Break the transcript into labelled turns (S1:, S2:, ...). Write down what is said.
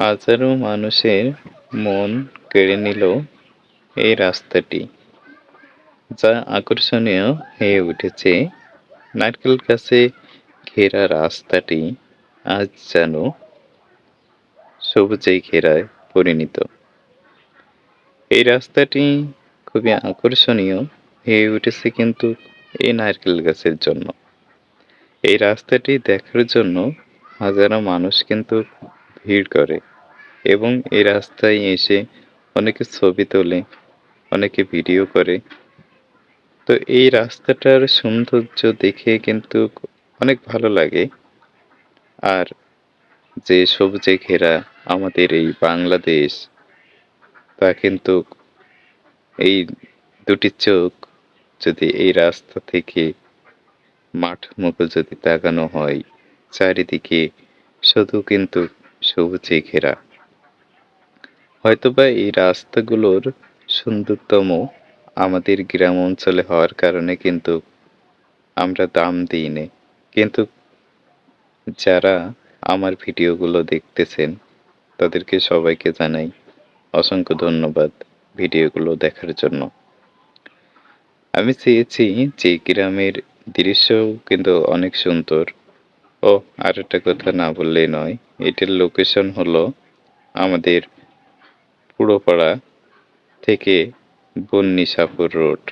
S1: হাজারো মানুষের মন কেড়ে নিল এই রাস্তাটি, যা আকর্ষণীয় হয়ে উঠেছে। নারকেল গাছে ঘেরা রাস্তাটি আজ যেন সবুজে ঘেরায় পরিণত। এই রাস্তাটি খুবই আকর্ষণীয় হয়ে উঠেছে কিন্তু এই নারকেল গাছের জন্য। এই রাস্তাটি দেখার জন্য হাজারো মানুষ কিন্তু ভিড় করে। এবং এই রাস্তায় এসে অনেকে ছবি তোলে, অনেকে ভিডিও করে। তো এই রাস্তাটার সৌন্দর্য দেখে কিন্তু অনেক ভালো লাগে। আর যে সবুজে ঘেরা আমাদের এই বাংলাদেশ, তা কিন্তু এই দুটি চোখ যদি এই রাস্তা থেকে মাঠ মুখো যদি তাকানো হয়, চারিদিকে শুধু কিন্তু সবুজে ঘেরা। হয়তোবা এই রাস্তাগুলোর সুন্দরতম আমাদের গ্রাম অঞ্চলে হওয়ার কারণে কিন্তু আমরা দাম দিই নে কিন্তু যারা আমার ভিডিওগুলো দেখতেছেন, তাদেরকে সবাইকে জানাই অসংখ্য ধন্যবাদ ভিডিওগুলো দেখার জন্য। আমি চেয়েছি যে গ্রামের দৃশ্য কিন্তু অনেক সুন্দর। ও, আর একটা কথা না বললেই নয়, এটার লোকেশন হলো আমাদের পুরোপাড়া থেকে বন্নিসাপুর রোড।